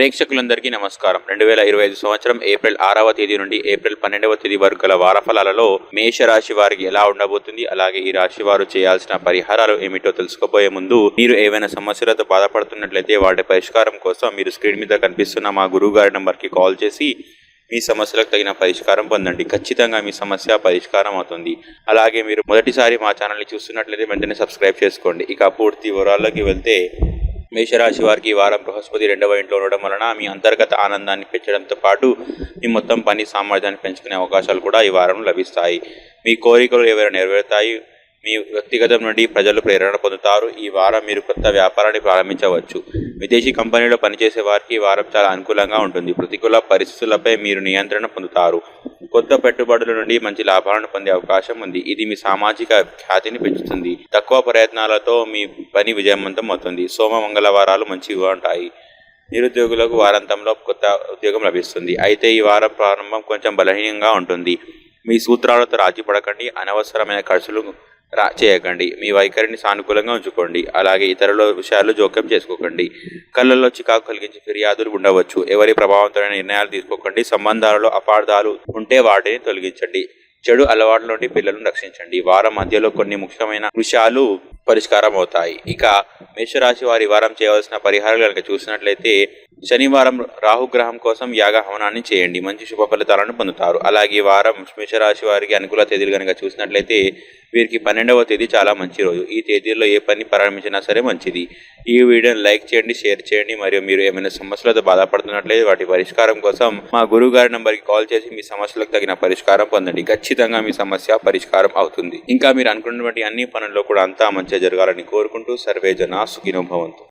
ప్రేక్షకులందరికీ నమస్కారం. రెండు వేల ఇరవై ఐదు సంవత్సరం ఏప్రిల్ ఆరవ తేదీ నుండి ఏప్రిల్ పన్నెండవ తేదీ వరకు గల వారఫలాలలో మేష రాశి వారికి ఎలా ఉండబోతుంది అలాగే ఈ రాశి వారు చేయాల్సిన పరిహారాలు ఏమిటో తెలుసుకోబోయే ముందు మీరు ఏవైనా సమస్యలతో బాధపడుతున్నట్లయితే వాటి పరిష్కారం కోసం మీరు స్క్రీన్ మీద కనిపిస్తున్న మా గురువు గారి నంబర్కి కాల్ చేసి మీ సమస్యలకు తగిన పరిష్కారం పొందండి. ఖచ్చితంగా మీ సమస్య పరిష్కారం అవుతుంది. అలాగే మీరు మొదటిసారి మా ఛానల్ని చూస్తున్నట్లయితే వెంటనే సబ్స్క్రైబ్ చేసుకోండి. ఇక పూర్తి వివరాల్లోకి వెళ్తే మేషరాశి వారికి ఈ వారం బృహస్పతి రెండవ ఇంట్లో ఉండడం వలన మీ అంతర్గత ఆనందాన్ని పెంచడంతో పాటు మీ మొత్తం పని సామర్థ్యాన్ని పెంచుకునే అవకాశాలు కూడా ఈ వారం లభిస్తాయి. మీ కోరికలు ఎవరైనా నెరవేరుతాయి? మీ వ్యక్తిగతం నుండి ప్రజలు ప్రేరణ పొందుతారు. ఈ వారం మీరు కొత్త వ్యాపారాన్ని ప్రారంభించవచ్చు. విదేశీ కంపెనీలో పనిచేసే వారికి ఈ వారం చాలా అనుకూలంగా ఉంటుంది. ప్రతికూల పరిస్థితులపై మీరు నియంత్రణ పొందుతారు. కొత్త పెట్టుబడుల నుండి మంచి లాభాలను పొందే అవకాశం ఉంది. ఇది మీ సామాజిక ఖ్యాతిని పెంచుతుంది. తక్కువ ప్రయత్నాలతో మీ పని విజయవంతం అవుతుంది. సోమ మంగళవారాలు మంచిగా ఉంటాయి. నిరుద్యోగులకు వారాంతంలో కొత్త ఉద్యోగం లభిస్తుంది. అయితే ఈ వారం ప్రారంభం కొంచెం బలహీనంగా ఉంటుంది. మీ సూత్రాలతో రాజీ పడకండి అనవసరమైన ఖర్చులు రా చేయకండి. మీ వైఖరిని సానుకూలంగా ఉంచుకోండి. అలాగే ఇతరుల విషయాలు జోక్యం చేసుకోకండి. కళ్ళల్లో చికాకు కలిగించే ఫిర్యాదులు ఉండవచ్చు. ఎవరి ప్రభావంతమైన నిర్ణయాలు తీసుకోకండి. సంబంధాలలో అపార్థాలు ఉంటే వాటిని తొలగించండి. చెడు అలవాట్ల నుండి పిల్లలను రక్షించండి. వారం మధ్యలో కొన్ని ముఖ్యమైన విషయాలు పరిష్కారం అవుతాయి ఇక మేషరాశి వారి వారం చేయవలసిన పరిహారాలు కనుక చూసినట్లయితే శనివారం రాహుగ్రహం కోసం యాగ హవనాన్ని చేయండి. మంచి శుభ ఫలితాలను పొందుతారు. అలాగే ఈ వారం మేషరాశి వారికి అనుకూల తేదీలు కనుక చూసినట్లయితే వీరికి పన్నెండవ తేదీ చాలా మంచి రోజు. ఈ తేదీలో ఏ పని ప్రారంభించినా సరే మంచిది. ఈ వీడియోని లైక్ చేయండి షేర్ చేయండి. మరియు మీరు ఏమైనా సమస్యలతో బాధపడుతున్నట్లయితే వాటి పరిష్కారం కోసం మా గురువు గారి నంబర్కి కాల్ చేసి మీ సమస్యలకు తగిన పరిష్కారం పొందండి. ఖచ్చితంగా మీ సమస్య పరిష్కారం అవుతుంది. ఇంకా మీరు అనుకున్నటువంటి అన్ని పనుల్లో కూడా అంతా మంచిగా జరగాలని కోరుకుంటూ సర్వే జనా Quiero un.